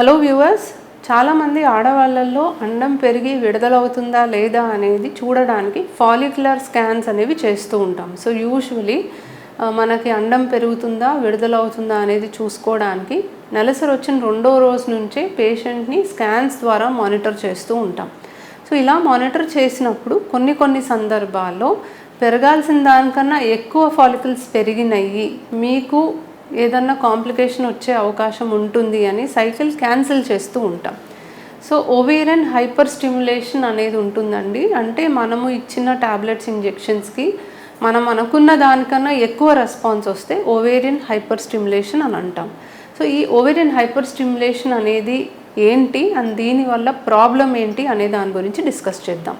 Hello viewers చాలామంది ఆడవాళ్ళల్లో అండం పెరిగి విడుదలవుతుందా లేదా అనేది చూడడానికి ఫాలిక్యులర్ స్కాన్స్ అనేవి చేస్తూ ఉంటాం. సో యూజువలీ మనకి అండం పెరుగుతుందా విడుదలవుతుందా అనేది చూసుకోవడానికి నెలసరి వచ్చిన రెండో రోజు నుంచే పేషెంట్ని స్కాన్స్ ద్వారా మానిటర్ చేస్తూ ఉంటాం. సో ఇలా మానిటర్ చేసినప్పుడు కొన్ని కొన్ని సందర్భాల్లో పెరగాల్సిన దానికన్నా ఎక్కువ ఫాలికల్స్ పెరిగినాయి మీకు ఏదన్నా కాంప్లికేషన్ వచ్చే అవకాశం ఉంటుంది అని సైకిల్ క్యాన్సిల్ చేస్తూ ఉంటాం. సో ఓవేరియన్ హైపర్ స్టిమ్యులేషన్ అనేది ఉంటుందండి. అంటే మనము ఇచ్చిన టాబ్లెట్స్ ఇంజెక్షన్స్కి మనం అనుకున్న దానికన్నా ఎక్కువ రెస్పాన్స్ వస్తే ఓవేరియన్ హైపర్ స్టిమ్యులేషన్ అని అంటాం. సో ఈ ఓవేరియన్ హైపర్ స్టిమ్యులేషన్ అనేది ఏంటి అండ్ దీనివల్ల ప్రాబ్లం ఏంటి అనే దాని గురించి డిస్కస్ చేద్దాం.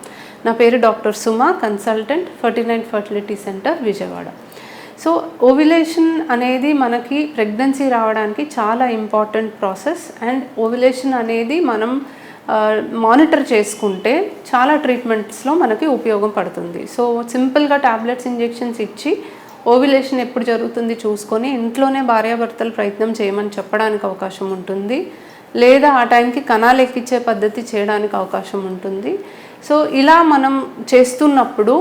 నా పేరు doctor Suma consultant forty nine fertility centre Vijayawada. So ovulation అనేది మనకి ప్రెగ్నెన్సీ రావడానికి చాలా ఇంపార్టెంట్ ప్రాసెస్ అండ్ ఓవిలేషన్ అనేది మనం మానిటర్ చేసుకుంటే చాలా ట్రీట్మెంట్స్లో మనకి ఉపయోగం పడుతుంది. సో సింపుల్గా ట్యాబ్లెట్స్ ఇంజెక్షన్స్ ఇచ్చి ఓవిలేషన్ ఎప్పుడు జరుగుతుంది చూసుకొని ఇంట్లోనే భార్యాభర్తలు ప్రయత్నం చేయమని చెప్పడానికి అవకాశం ఉంటుంది. లేదా ఆ టైంకి కణాలు ఎక్కించే పద్ధతి చేయడానికి అవకాశం ఉంటుంది. సో ఇలా మనం చేస్తున్నప్పుడు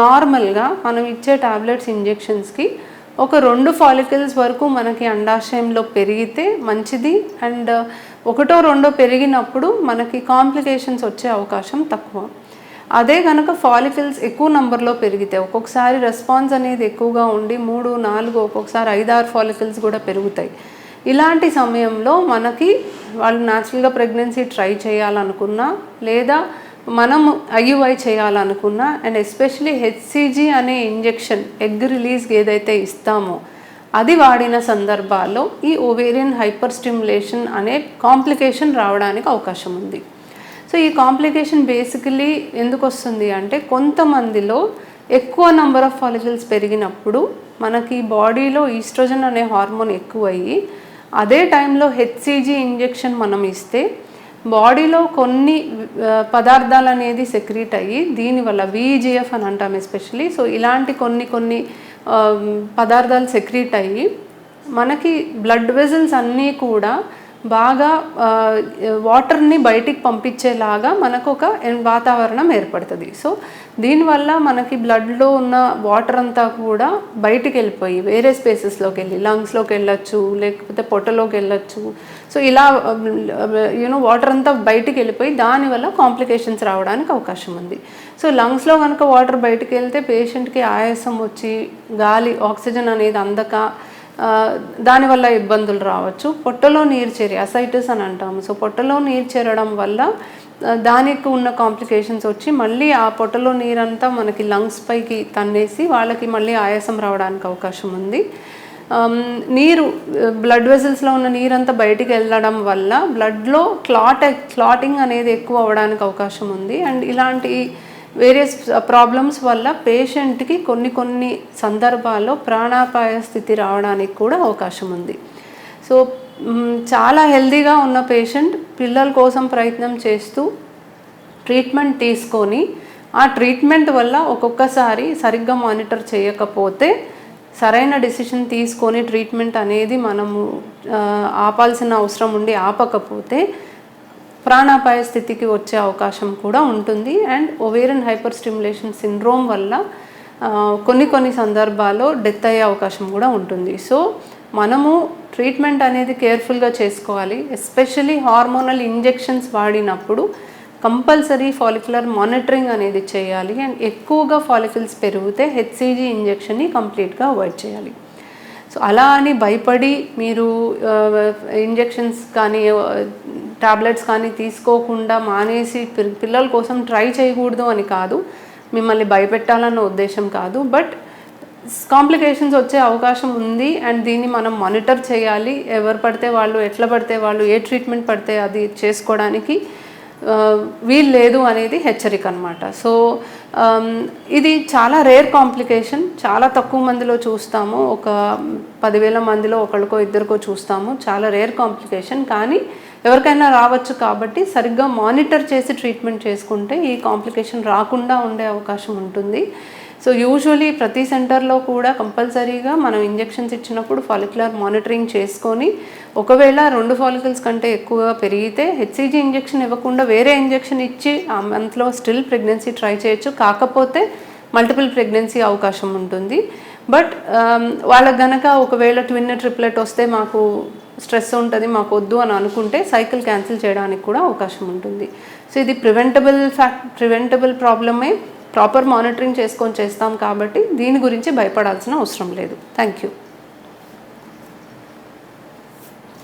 నార్మల్గా మనం ఇచ్చే టాబ్లెట్స్ ఇంజెక్షన్స్కి ఒక రెండు ఫాలికల్స్ వరకు మనకి అండాశయంలో పెరిగితే మంచిది. అండ్ ఒకటో రెండో పెరిగినప్పుడు మనకి కాంప్లికేషన్స్ వచ్చే అవకాశం తక్కువ. అదే కనుక ఫాలికల్స్ ఎక్కువ నంబర్లో పెరిగితే ఒక్కొక్కసారి రెస్పాన్స్ అనేది ఎక్కువగా ఉండి మూడు నాలుగు ఒక్కొక్కసారి ఐదారు ఫాలికల్స్ కూడా పెరుగుతాయి. ఇలాంటి సమయంలో మనకి వాళ్ళు న్యాచురల్గా ప్రెగ్నెన్సీ ట్రై చేయాలనుకున్నా లేదా మనం ఐయుఐ చేయాలనుకున్నా అండ్ ఎస్పెషలీ హెచ్సిజీ అనే ఇంజెక్షన్ ఎగ్ రిలీజ్కి ఏదైతే ఇస్తామో అది వాడిన సందర్భాల్లో ఈ ఓవేరియన్ హైపర్ స్టిమ్యులేషన్ అనే కాంప్లికేషన్ రావడానికి అవకాశం ఉంది. సో ఈ కాంప్లికేషన్ బేసికలీ ఎందుకు వస్తుంది అంటే కొంతమందిలో ఎక్కువ నంబర్ ఆఫ్ ఫాలికల్స్ పెరిగినప్పుడు మనకి బాడీలో ఈస్ట్రోజన్ అనే హార్మోన్ ఎక్కువయ్యి అదే టైంలో హెచ్సిజీ ఇంజెక్షన్ మనం ఇస్తే బాడీలో కొన్ని పదార్థాలు అనేది సెక్రీట్ అయ్యి దీనివల్ల విజిఎఫ్ అని అంటాం ఎస్పెషలీ. సో ఇలాంటి కొన్ని కొన్ని పదార్థాలు సెక్రీట్ అయ్యి మనకి బ్లడ్ వెజల్స్ అన్నీ కూడా బాగా వాటర్ని బయటికి పంపించేలాగా మనకు ఒక వాతావరణం ఏర్పడుతుంది. సో దీనివల్ల మనకి బ్లడ్లో ఉన్న వాటర్ అంతా కూడా బయటికి వెళ్ళిపోయి వేరే స్పేసెస్లోకి వెళ్ళి లంగ్స్లోకి వెళ్ళొచ్చు లేకపోతే పొట్టలోకి వెళ్ళొచ్చు సో ఇలా యూనో వాటర్ అంతా బయటికి వెళ్ళిపోయి దానివల్ల కాంప్లికేషన్స్ రావడానికి అవకాశం ఉంది. సో లంగ్స్లో కనుక వాటర్ బయటికి వెళ్తే పేషెంట్కి ఆయాసం వచ్చి గాలి ఆక్సిజన్ అనేది అందక దానివల్ల ఇబ్బందులు రావచ్చు. పొట్టలో నీరు చేరి అసైటిస్ అని అంటాము. సో పొట్టలో నీరు చేరడం వల్ల దానికి ఉన్న కాంప్లికేషన్స్ వచ్చి మళ్ళీ ఆ పొట్టలో నీరంతా మనకి లంగ్స్ పైకి తన్నేసి వాళ్ళకి మళ్ళీ ఆయాసం రావడానికి అవకాశం ఉంది. నీరు బ్లడ్ వెజల్స్లో ఉన్న నీరంతా బయటికి వెళ్ళడం వల్ల బ్లడ్లో క్లాట్ క్లాటింగ్ అనేది ఎక్కువ అవ్వడానికి అవకాశం ఉంది. అండ్ ఇలాంటి వేరియస్ ప్రాబ్లమ్స్ వల్ల పేషెంట్కి కొన్ని కొన్ని సందర్భాల్లో ప్రాణాపాయ స్థితి రావడానికి కూడా అవకాశం ఉంది. సో చాలా హెల్దీగా ఉన్న పేషెంట్ పిల్లల కోసం ప్రయత్నం చేస్తూ ట్రీట్మెంట్ తీసుకొని ఆ ట్రీట్మెంట్ వల్ల ఒక్కొక్కసారి సరిగ్గా మానిటర్ చేయకపోతే సరైన డిసిషన్ తీసుకొని ట్రీట్మెంట్ అనేది మనము ఆపాల్సిన అవసరం ఉండి ఆపకపోతే ప్రాణాపాయ స్థితికి వచ్చే అవకాశం కూడా ఉంటుంది. And ovarian hyper stimulation syndrome వల్ల కొన్ని కొన్ని సందర్భాల్లో డెత్ అయ్యే అవకాశం కూడా ఉంటుంది. సో మనము ట్రీట్మెంట్ అనేది కేర్ఫుల్గా చేసుకోవాలి. ఎస్పెషలీ హార్మోనల్ ఇంజెక్షన్స్ వాడినప్పుడు కంపల్సరీ ఫాలిక్యులర్ మానిటరింగ్ అనేది చేయాలి. అండ్ ఎక్కువగా ఫాలికల్స్ పెరిగితే హెచ్సిజీ ఇంజెక్షన్ని కంప్లీట్గా అవాయిడ్ చేయాలి. సో అలా అని భయపడి మీరు ఇంజెక్షన్స్ కానీ టాబ్లెట్స్ కానీ తీసుకోకుండా మానేసి పిల్లల కోసం ట్రై చేయకూడదు అని కాదు. మిమ్మల్ని భయపెట్టాలన్న ఉద్దేశం కాదు. బట్ కాంప్లికేషన్స్ వచ్చే అవకాశం ఉంది అండ్ దీన్ని మనం మానిటర్ చేయాలి. ఎవరు పడితే వాళ్ళు ఎట్లా పడితే వాళ్ళు ఏ ట్రీట్మెంట్ పడితే అది చేసుకోవడానికి వీలు లేదు అనేది హెచ్చరిక అనమాట సో Um, ఇది చాలా రేర్ కాంప్లికేషన్ చాలా తక్కువ మందిలో చూస్తాము. ఒక పదివేల మందిలో ఒకరికో ఇద్దరికో చూస్తాము. చాలా రేర్ కాంప్లికేషన్ కానీ ఎవరికైనా రావచ్చు కాబట్టి సరిగ్గా మానిటర్ చేసి ట్రీట్మెంట్ చేసుకుంటే ఈ కాంప్లికేషన్ రాకుండా ఉండే అవకాశం ఉంటుంది. సో యూజువలీ ప్రతి సెంటర్లో కూడా కంపల్సరీగా మనం ఇంజెక్షన్స్ ఇచ్చినప్పుడు ఫాలిక్యులర్ మానిటరింగ్ చేసుకొని ఒకవేళ రెండు ఫాలికల్స్ కంటే ఎక్కువగా పెరిగితే హెచ్సిజీ ఇంజెక్షన్ ఇవ్వకుండా వేరే ఇంజెక్షన్ ఇచ్చి ఆ మంత్లో స్టిల్ ప్రెగ్నెన్సీ ట్రై చేయొచ్చు. కాకపోతే మల్టిపుల్ ప్రెగ్నెన్సీ అవకాశం ఉంటుంది. బట్ um, వాళ్ళకి గనక ఒకవేళ ట్విన్ ట్రిప్లెట్ వస్తే మాకు స్ట్రెస్ ఉంటుంది మాకు వద్దు అని అనుకుంటే సైకిల్ క్యాన్సిల్ చేయడానికి కూడా అవకాశం ఉంటుంది. సో ఇది ప్రివెంటబుల్ ఫ్యాక్ట్ ప్రివెంటబుల్ ప్రాబ్లమే ప్రాపర్ మానిటరింగ్ చేసుకొని చేస్తాం కాబట్టి దీని గురించి భయపడాల్సిన అవసరం లేదు. Thank you